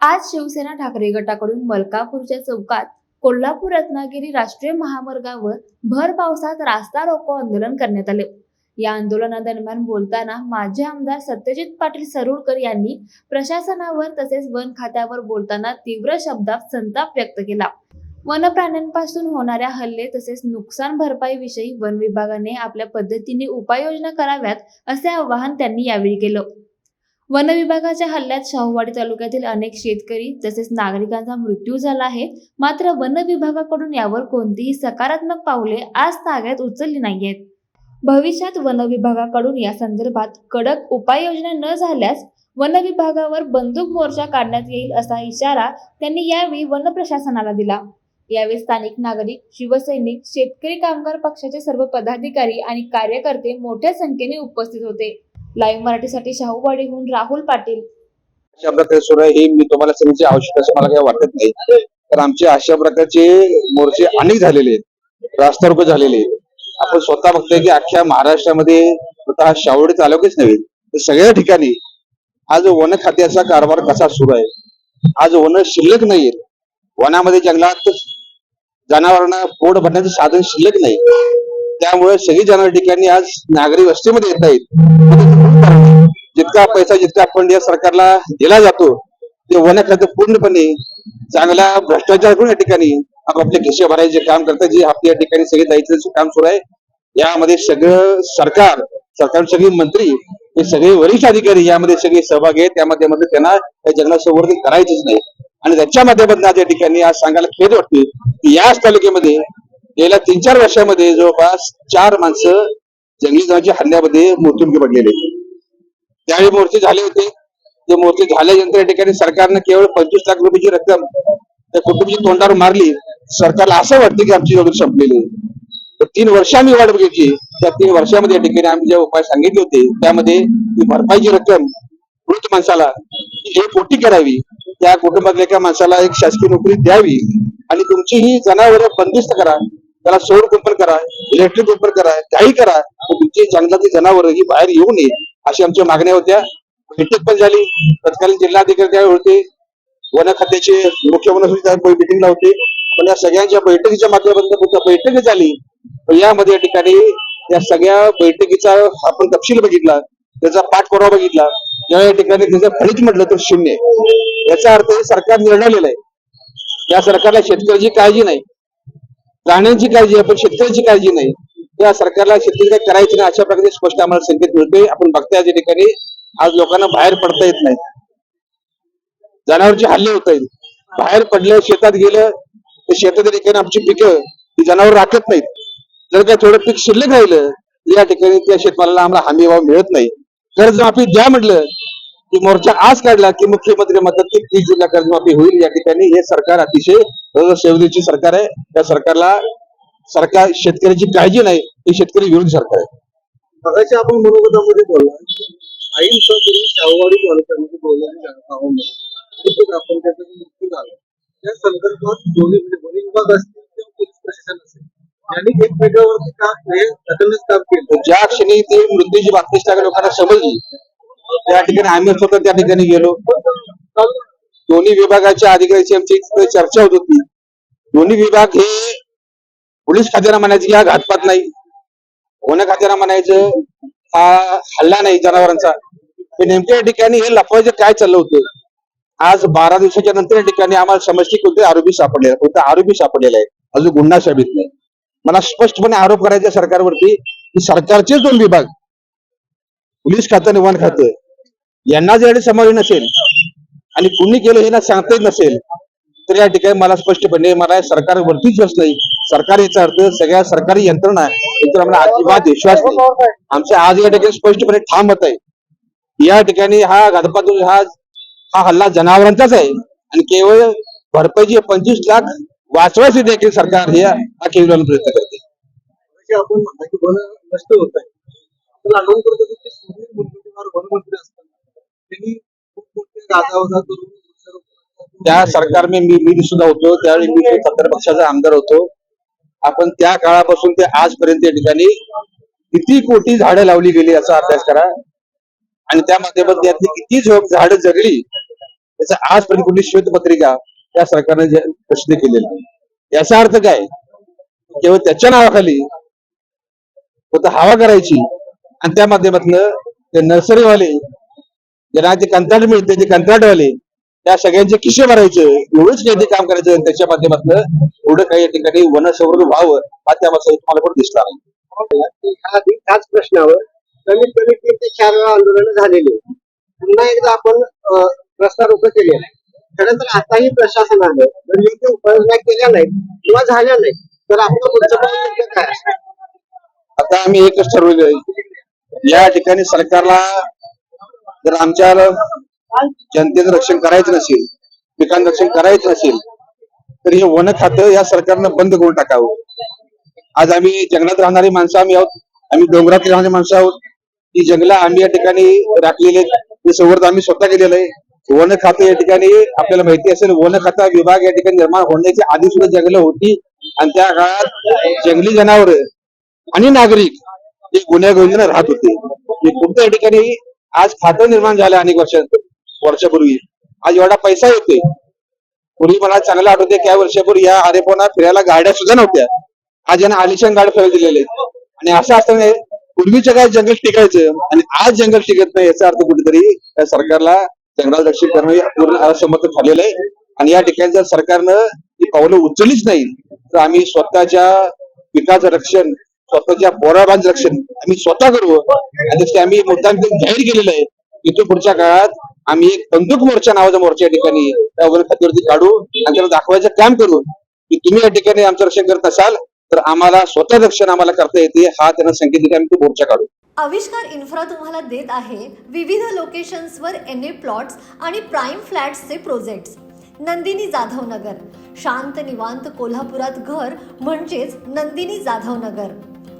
आज शिवसेना ठाकरे गटाकडून मलकापूरच्या चौकात कोल्हापूर रत्नागिरी राष्ट्रीय महामार्गावर भर पावसात रास्ता रोको आंदोलन करण्यात आले. या आंदोलनादरम्यान बोलताना माजी आमदार सत्यजित पाटील सरुडकर यांनी प्रशासनावर तसेच वन खात्यावर बोलताना तीव्र शब्दात संताप व्यक्त केला. वनप्राण्यांपासून होणाऱ्या हल्ले तसेच नुकसान भरपाई विषयी वन विभागाने आपल्या पद्धतीने उपाययोजना कराव्यात असे आवाहन त्यांनी यावेळी केलं. वन विभागाच्या हल्ल्यात शाहूवाडी तालुक्यातील अनेक शेतकरी तसेच नागरिकांचा मृत्यू झाला आहे. मात्र वन विभागाकडून यावर कोणतीही सकारात्मक पावले आज ताग्यात उचलली नाहीयेत. भविष्यात वन विभागाकडून या संदर्भात कडक उपाययोजना न झाल्यास वन विभागावर बंदूक मोर्चा काढण्यात येईल असा इशारा त्यांनी यावेळी वन प्रशासनाला दिला. यावेळी स्थानिक नागरिक शिवसैनिक शेतकरी कामगार पक्षाचे सर्व पदाधिकारी आणि कार्यकर्ते मोठ्या संख्येने उपस्थित होते. लाईव्ह मराठीसाठी शाहूवाडीहून राहुल पाटील. अशा प्रकारे सुरू हे मी तुम्हाला सांगण्याची आवश्यक असं मला काही वाटत नाही. तर आमचे अशा प्रकारचे मोर्चे अनेक झालेले आहेत. रास्ता झालेले आहेत. आपण स्वतः बघतोय की अख्ख्या महाराष्ट्रामध्ये स्वतः शावडी तालुकेच नव्हे तर सगळ्या ठिकाणी आज वन खात्याचा कारभार कसा सुरू आहे आज वन शिल्लक नाहीये वनामध्ये जंगलात जनावरांना पोट भरण्याचं साधन शिल्लक नाही. त्यामुळे सगळी जनावर ठिकाणी आज नागरी वस्तीमध्ये येत आहेत म्हणजे जितका पैसा जितका फंड या सरकारला दिला जातो ते वन पूर्णपणे चांगला भ्रष्टाचार करून या ठिकाणी आपापले खिशे भरायचे काम करतात जे आपल्या ठिकाणी सगळे दायित्वाचं काम सुरू आहे. यामध्ये सगळं सरकार सरकार सगळे मंत्री हे सगळे वरिष्ठ अधिकारी यामध्ये सगळे सहभागी आहेत. त्यामध्ये त्यांना या जंगला संवर्धन करायचंच नाही. आणि त्याच्या माध्यमातून आज या ठिकाणी आज सांगायला खेद वाटते की याच तालुक्यामध्ये गेल्या तीन चार वर्षामध्ये जवळपास चार माणसं जंगली जनाच्या हल्ल्यामध्ये मृत्युमुखी पडलेले. त्यावेळी मोर्चे झाले होते. ते मोर्चे झाल्यानंतर या ठिकाणी सरकारनं केवळ पंचवीस लाख रुपयाची रक्कम त्या कुटुंबाची तोंडावर मारली. सरकारला असं वाटतं की आमची जवळ संपलेली तर तीन वर्ष आम्ही वाट बघायची त्या तीन वर्षामध्ये या ठिकाणी आम्ही जे उपाय सांगितले होते त्यामध्ये ती भरपाईची रक्कम मृत माणसाला हे पोटी करावी. त्या कुटुंबातल्या एका माणसाला एक शासकीय नोकरी द्यावी. आणि तुमची ही जनावर बंदिस्त करा. त्याला सौर कुंपण करा इलेक्ट्रिक कुंपण करा काही करा. तुमची जंगलातली जनावर ही बाहेर येऊ नये अशी आमच्या मागण्या होत्या. बैठक पण झाली. तत्कालीन जिल्हाधिकारी त्यावेळी होते. वन खात्याचे मुख्य वन मिटिंगला होते. पण या सगळ्यांच्या बैठकीच्या माध्यमातून बैठक झाली. पण यामध्ये या ठिकाणी या सगळ्या बैठकीचा आपण तपशील बघितला. त्याचा पाठपुरावा बघितला. तेव्हा या ठिकाणी त्याचं फलित म्हटलं तर शून्य. याचा अर्थ हे सरकार निर्णलेलं आहे. या सरकारला शेतकऱ्याची काळजी नाही. प्राण्यांची काळजी आहे पण शेतकऱ्यांची काळजी नाही. या सरकारला शेतकरी काय करायची नाही अशा प्रकारे स्पष्ट आम्हाला संकेत मिळतोय. आपण बघताय या ठिकाणी आज लोकांना बाहेर पडता येत नाही. जनावरचे हल्ले होत आहेत. बाहेर पडलं शेतात गेलं तर शेताच्या ठिकाणी आमची पिकं ही जनावर राखत नाहीत. जर काय थोडं पीक शिल्लक राहिलं या ठिकाणी त्या शेतमालाला आम्हाला हमी भाव मिळत नाही. कर्जमाफी द्या म्हटलं की मोर्चा आज काढला की मुख्यमंत्री म्हणतात की तीस जुन्या कर्जमाफी होईल या ठिकाणी. हे सरकार अतिशय सेवदेची सरकार आहे. त्या सरकारला सरकार शेतकऱ्याची काळजी नाही हे शेतकरी विरोधी सरकार आहे. मगाशी आपण मनोगतामध्ये बोलला. तुम्ही शाहूवाडी तालुक्यामध्ये आपण झाला संदर्भात दोन्ही म्हणजे वन विभाग असतील किंवा पोलीस प्रशासन असेल यांनी एकमेकावरती का हे घटनेच काम केलं? ज्या क्षणी ते मृत्यूची बातमी लोकांना समजली त्या ठिकाणी आम्ही स्वतः त्या ठिकाणी गेलो. दोन्ही विभागाच्या अधिकाऱ्याची आमची चर्चा होत होती. दोन्ही विभाग हे पोलीस खात्याला म्हणायचं की हा घातपात नाही. कोण्या खात्याला म्हणायचं? हा हल्ला नाही जनावरांचा. नेमक्या ठिकाणी हे लपवायचं काय चाललं होतं? आज बारा दिवसाच्या नंतर या ठिकाणी आम्हाला समजते कोणते? आरोपी सापडले. कोणता आरोपी सापडलेला आहे? अजून गुन्हा साबित नाही. मला स्पष्टपणे आरोप करायचा सरकारवरती की सरकारचेच दोन विभाग. पोलीस खातं आणि वन खातं. यांना जर समावेश नसेल आणि कुणी केलं हे ना सांगता येत नसेल तर या ठिकाणी मला स्पष्टपणे मला सरकार सरकारवरतीच विश्वास नाही सरकार याचा अर्थ सगळ्या सरकारी यंत्रणा यांच्यावर आम्हाला अजिबात विश्वास नाही. आमच्या आज या ठिकाणी स्पष्टपणे ठाम मत आहे. या ठिकाणी हा घातपात हा हा हल्ला जनावरांचाच आहे. आणि केवळ भरपाईची पंचवीस लाख वाचवायचे देखील सरकार हे हा केवळ प्रयत्न करते. आपण नष्ट होत आहे. त्यांनी खूप मोठे गाजावाजा करून वृक्षारोपण त्या सरकारने मी मी सुद्धा होतो त्यावेळी मी सत्तर पक्षाचा आमदार होतो. आपण त्या काळापासून ते आजपर्यंत या ठिकाणी किती कोटी झाडं लावली गेली याचा अभ्यास करा. आणि त्या माध्यमातून यातली किती झोप झाडं जगली त्याचं आजपर्यंत कुठली श्वेतपत्रिका त्या सरकारने प्रसिद्ध केलेली. याचा अर्थ काय? केवळ त्याच्या नावाखाली फक्त हवा करायची आणि त्या माध्यमातून ते नर्सरीवाले ज्यांना ते कंत्राट मिळते ते कंत्राटवाले त्या सगळ्यांचे किशे भरायचं. एवढंच काही ते काम करायचं आणि त्याच्या माध्यमातून एवढं काही या ठिकाणी वनसंवर्धन व्हावं हा त्या माणसाला तुम्हाला पण दिसला नाही. त्याच प्रश्नावर कमीत कमी तीन ते चार वेळा आंदोलन झालेले पुन्हा एकदा आपण अं, रस्ता रोको केलेला आहे. खरं तर आताही प्रशासनाने जर योग्य उपाययोजना केल्या नाहीत किंवा झाल्या नाहीत तर आपलं पुढचं पाऊल काय? आता आम्ही एकच ठरवलेलं आहे या ठिकाणी सरकारला जर आमच्या जनतेचं रक्षण करायचं नसेल पिकांचं रक्षण करायचं नसेल तर हे वन खातं या सरकारनं बंद करून टाकावं. आज आम्ही जंगलात राहणारी माणसं आम्ही आहोत. आम्ही डोंगरात राहणारी माणसं आहोत. ही जंगलं आम्ही या ठिकाणी राखलेले ते संवर्धन आम्ही स्वतः केलेलं आहे. वन खातं या ठिकाणी आपल्याला माहिती असेल वन खाता विभाग या ठिकाणी निर्माण होण्याची आधी सुद्धा जंगलं होती. आणि त्या काळात जंगली जनावर आणि नागरिक हे गुन्हेगोविंदाने राहत होते. हे या ठिकाणी आज खातं निर्माण झालं अनेक वर्ष वर्षापूर्वी. आज एवढा पैसा येतोय. पूर्वी मला चांगलं आठवते त्या वर्षापूर्वी या आरेपोना फिरायला गाड्या सुद्धा नव्हत्या. आज यांना आलिशान गाड्या फिरायला दिलेले आणि असं असताना पूर्वीच्या काय जंगल टिकायचं आणि आज जंगल टिकत नाही याचा अर्थ कुठेतरी त्या सरकारला जंगल रक्षण करणं पूर्ण असमर्थ झालेलं आहे. आणि या ठिकाणी जर सरकारनं ही पावलं उचललीच नाही तर आम्ही स्वतःच्या पिकाचं रक्षण स्वतःच्या पोराबांचं रक्षण आम्ही स्वतः करू. आणि त्यासाठी आम्ही मुद्दाम जाहीर केलेलं आहे इथून पुढच्या काळात आम्ही एक बंदूक मोर्चा नावाचा मोर्चा या ठिकाणी त्या खात्यावरती काढू आणि त्याला दाखवायचं काम करू. की तुम्ही या ठिकाणी आमचं रक्षण करत असाल तर आम्हाला स्वतः रक्षण आम्हाला करता येते हा त्यांना संकेत दिला आम्ही तो मोर्चा काढू. आविष्कार इन्फ्रा तुम्हाला देत आहे विविध लोकेशन्सवर एन ए प्लॉट्स आणि प्राईम फ्लॅट्सचे प्रोजेक्ट्स नंदिनी जाधव नगर. शांत निवांत कोल्हापुरात घर म्हणजेच नंदिनी जाधव नगर.